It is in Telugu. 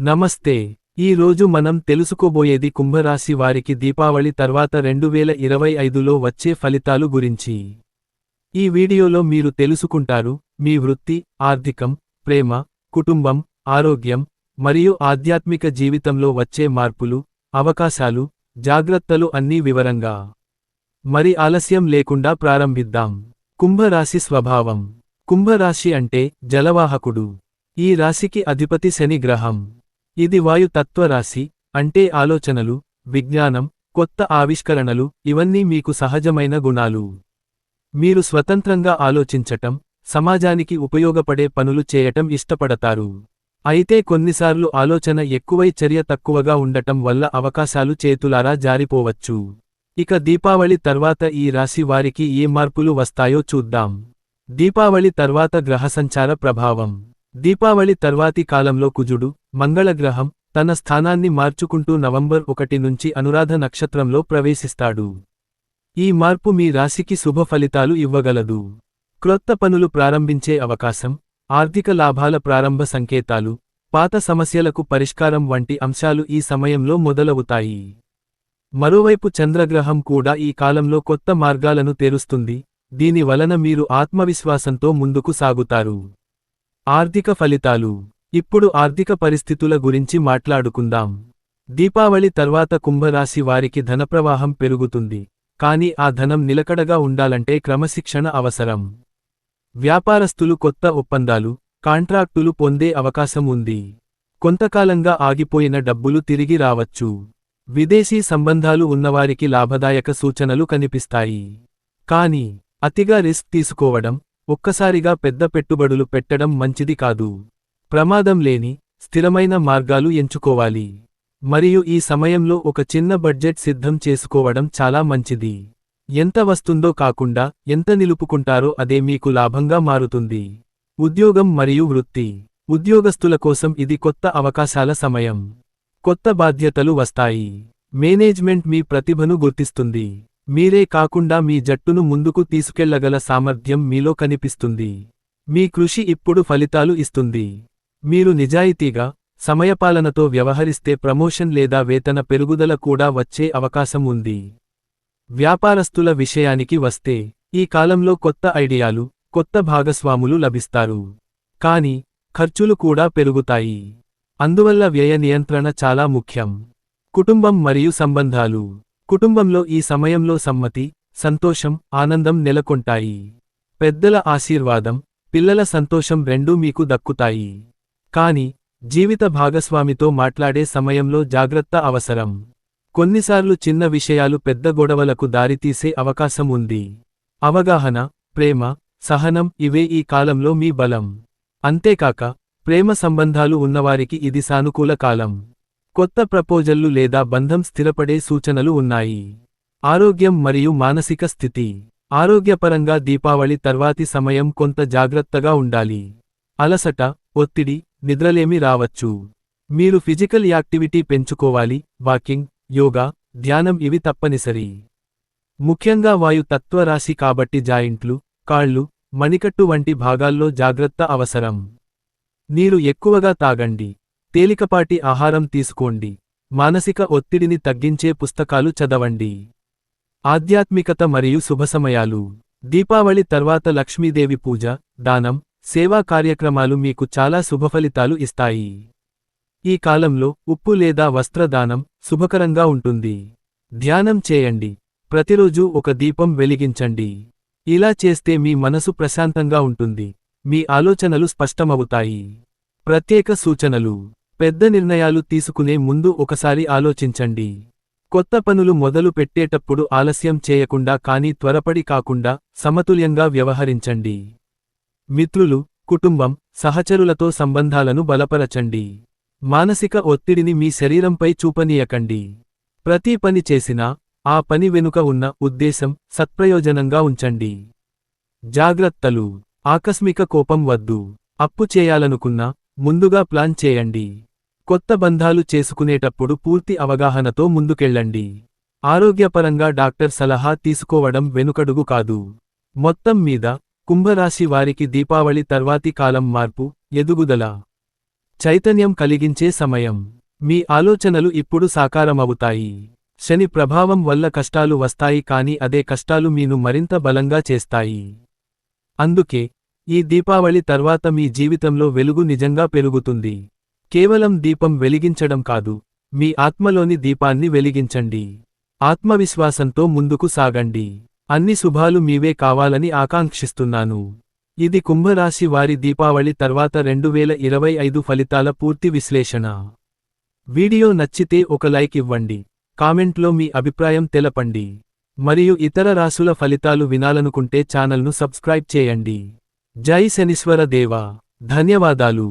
నమస్తే. ఈ రోజు మనం తెలుసుకోబోయేది కుంభరాశి వారికి దీపావళి తర్వాత రెండు వేల ఇరవై ఐదులో వచ్చే ఫలితాలు గురించి. ఈ వీడియోలో మీరు తెలుసుకుంటారు మీ వృత్తి ఆర్థికం ప్రేమ కుటుంబం ఆరోగ్యం మరియు ఆధ్యాత్మిక జీవితంలో వచ్చే మార్పులు అవకాశాలు జాగ్రత్తలు అన్నీ వివరంగా. మరి ఆలస్యం లేకుండా ప్రారంభిద్దాం. కుంభరాశి స్వభావం. కుంభరాశి అంటే జలవాహకుడు. ఈ రాశికి అధిపతి శని గ్రహం. ఇది వాయు తత్వ రాశి అంటే ఆలోచనలు విజ్ఞానం కొత్త ఆవిష్కరణలు ఇవన్నీ మీకు సహజమైన గుణాలు. మీరు స్వతంత్రంగా ఆలోచించటం సమాజానికి ఉపయోగపడే పనులు చేయటం ఇష్టపడతారు. అయితే కొన్నిసార్లు ఆలోచన ఎక్కువై చర్య తక్కువగా ఉండటం వల్ల అవకాశాలు చేతులారా జారిపోవచ్చు. ఇక దీపావళి తర్వాత ఈ రాశి వారికి ఏ మార్పులు వస్తాయో చూద్దాం. దీపావళి తర్వాత గ్రహసంచార ప్రభావం. దీపావళి తర్వాతి కాలంలో కుజుడు మంగళగ్రహం తన స్థానాన్ని మార్చుకుంటూ నవంబర్ ఒకటి నుంచి అనురాధ నక్షత్రంలో ప్రవేశిస్తాడు. ఈ మార్పు మీ రాశికి శుభ ఫలితాలు ఇవ్వగలదు. క్రొత్త పనులు ప్రారంభించే అవకాశం ఆర్థిక లాభాల ప్రారంభ సంకేతాలు పాత సమస్యలకు పరిష్కారం వంటి అంశాలు ఈ సమయంలో మొదలవుతాయి. మరోవైపు చంద్రగ్రహం కూడా ఈ కాలంలో కొత్త మార్గాలను తెరుస్తుంది దీని వలన మీరు ఆత్మవిశ్వాసంతో ముందుకు సాగుతారు. ఆర్థిక ఫలితాలు. ఇప్పుడు ఆర్థిక పరిస్థితుల గురించి మాట్లాడుకుందాం. దీపావళి తర్వాత కుంభరాశి వారికి ధనప్రవాహం పెరుగుతుంది. కానీ ఆ ధనం నిలకడగా ఉండాలంటే క్రమశిక్షణ అవసరం. వ్యాపారస్తులు కొత్త ఒప్పందాలు కాంట్రాక్టులు పొందే అవకాశం ఉంది. కొంతకాలంగా ఆగిపోయిన డబ్బులు తిరిగి రావచ్చు. విదేశీ సంబంధాలు ఉన్నవారికి లాభదాయక సూచనలు కనిపిస్తాయి. కానీ అతిగా రిస్క్ తీసుకోవడం ఒక్కసారిగా పెద్ద పెట్టుబడులు పెట్టడం మంచిది కాదు. ప్రమాదం లేని స్థిరమైన మార్గాలు ఎంచుకోవాలి. మరియు ఈ సమయంలో ఒక చిన్న బడ్జెట్ సిద్ధం చేసుకోవడం చాలా మంచిది. ఎంత వస్తుందో కాకుండా ఎంత నిలుపుకుంటారో అదే మీకు లాభంగా మారుతుంది. ఉద్యోగం మరియు వృత్తి. ఉద్యోగస్తుల కోసం ఇది కొత్త అవకాశాల సమయం. కొత్త బాధ్యతలు వస్తాయి. మేనేజ్మెంట్ మీ ప్రతిభను గుర్తిస్తుంది. మీరే కాకుండా మీ జట్టును ముందుకు తీసుకెళ్ళగల సామర్థ్యం మీలో కనిపిస్తుంది. మీ కృషి ఇప్పుడు ఫలితాలు ఇస్తుంది. మీరు నిజాయితీగా సమయపాలనతో వ్యవహరిస్తే ప్రమోషన్ లేదా వేతన పెరుగుదల కూడా వచ్చే అవకాశం ఉంది. వ్యాపారస్తుల విషయానికి వస్తే ఈ కాలంలో కొత్త ఐడియాలు కొత్త భాగస్వాములు లభిస్తారు. కాని ఖర్చులు కూడా పెరుగుతాయి. అందువల్ల వ్యయ నియంత్రణ చాలా ముఖ్యం. కుటుంబం మరియు సంబంధాలు. కుటుంబంలో ఈ సమయంలో సమ్మతి సంతోషం ఆనందం నెలకొంటాయి. పెద్దల ఆశీర్వాదం పిల్లల సంతోషం రెండూ మీకు దక్కుతాయి. కాని జీవిత భాగస్వామితో మాట్లాడే సమయంలో జాగ్రత్త అవసరం. కొన్నిసార్లు చిన్న విషయాలు పెద్ద గొడవలకు దారితీసే అవకాశం ఉంది. అవగాహన ప్రేమ సహనం ఇవే ఈ కాలంలో మీ బలం. అంతేకాక ప్రేమ సంబంధాలు ఉన్నవారికి ఇది సానుకూల కాలం. కొత్త ప్రపోజల్లు లేదా బంధం స్థిరపడే సూచనలు ఉన్నాయి. ఆరోగ్యం మరియు మానసిక స్థితి. ఆరోగ్యపరంగా దీపావళి తర్వాతి సమయం కొంత జాగ్రత్తగా ఉండాలి. అలసట ఒత్తిడి నిద్రలేమి రావచ్చు. మీరు ఫిజికల్ యాక్టివిటీ పెంచుకోవాలి. వాకింగ్ యోగా ధ్యానం ఇవి తప్పనిసరి. ముఖ్యంగా వాయు తత్వరాశి కాబట్టి జాయింట్లు కాళ్ళు మణికట్టు వంటి భాగాల్లో జాగ్రత్త అవసరం. నీరు ఎక్కువగా తాగండి. తేలికపాటి ఆహారం తీసుకోండి. మానసిక ఒత్తిడిని తగ్గించే పుస్తకాలు చదవండి. ఆధ్యాత్మికత మరియు శుభసమయాలు దీపావళి తర్వాత లక్ష్మీదేవి పూజ దానం సేవా కార్యక్రమాలు మీకు చాలా శుభఫలితాలు ఇస్తాయి. ఈ కాలంలో ఉప్పు లేదా వస్త్రదానం శుభకరంగా ఉంటుంది. ధ్యానం చేయండి. ప్రతిరోజూ ఒక దీపం వెలిగించండి. ఇలా చేస్తే మీ మనసు ప్రశాంతంగా ఉంటుంది. మీ ఆలోచనలు స్పష్టమవుతాయి. ప్రత్యేక సూచనలు. పెద్ద నిర్ణయాలు తీసుకునే ముందు ఒకసారి ఆలోచించండి. కొత్త పనులు మొదలు పెట్టేటప్పుడు ఆలస్యం చేయకుండా కానీ త్వరపడి కాకుండా సమతుల్యంగా వ్యవహరించండి. మిత్రులు కుటుంబం సహచరులతో సంబంధాలను బలపరచండి. మానసిక ఒత్తిడిని మీ శరీరంపై చూపనీయకండి. ప్రతి పని చేసినా ఆ పని వెనుక ఉన్న ఉద్దేశం సత్ప్రయోజనంగా ఉంచండి. జాగ్రత్తలు. ఆకస్మిక కోపం వద్దు. అప్పు చేయాలనుకున్నా ముందుగా ప్లాన్ చేయండి. కొత్త బంధాలు చేసుకునేటప్పుడు పూర్తి అవగాహనతో ముందుకెళ్ళండి. ఆరోగ్యపరంగా డాక్టర్ సలహా తీసుకోవడం వెనుకడుగు కాదు. మొత్తం మీద కుంభరాశి వారికి దీపావళి తర్వాతి కాలం మార్పు ఎదుగుదల. చైతన్యం కలిగించే సమయం. మీ ఆలోచనలు ఇప్పుడు సాకారమవుతాయి. శని ప్రభావం వల్ల కష్టాలు వస్తాయి కాని అదే కష్టాలు మీను మరింత బలంగా చేస్తాయి. అందుకే ఈ దీపావళి తర్వాత మీ జీవితంలో వెలుగు నిజంగా పెరుగుతుంది. కేవలం దీపం వెలిగించడం కాదు మీ ఆత్మలోని దీపాన్ని వెలిగించండి. ఆత్మవిశ్వాసంతో ముందుకు సాగండి. అన్ని శుభాలు మీవే కావాలని ఆకాంక్షిస్తున్నాను. ఇది కుంభరాశి వారి దీపావళి తర్వాత రెండు వేల ఇరవై ఐదు ఫలితాల పూర్తి విశ్లేషణ. వీడియో నచ్చితే ఒక లైక్ ఇవ్వండి. కామెంట్లో మీ అభిప్రాయం తెలపండి. మరియు ఇతర రాసుల ఫలితాలు వినాలనుకుంటే ఛానల్ను సబ్స్క్రైబ్ చేయండి. జై శనీశ్వర దేవా ధన్యవాదాలు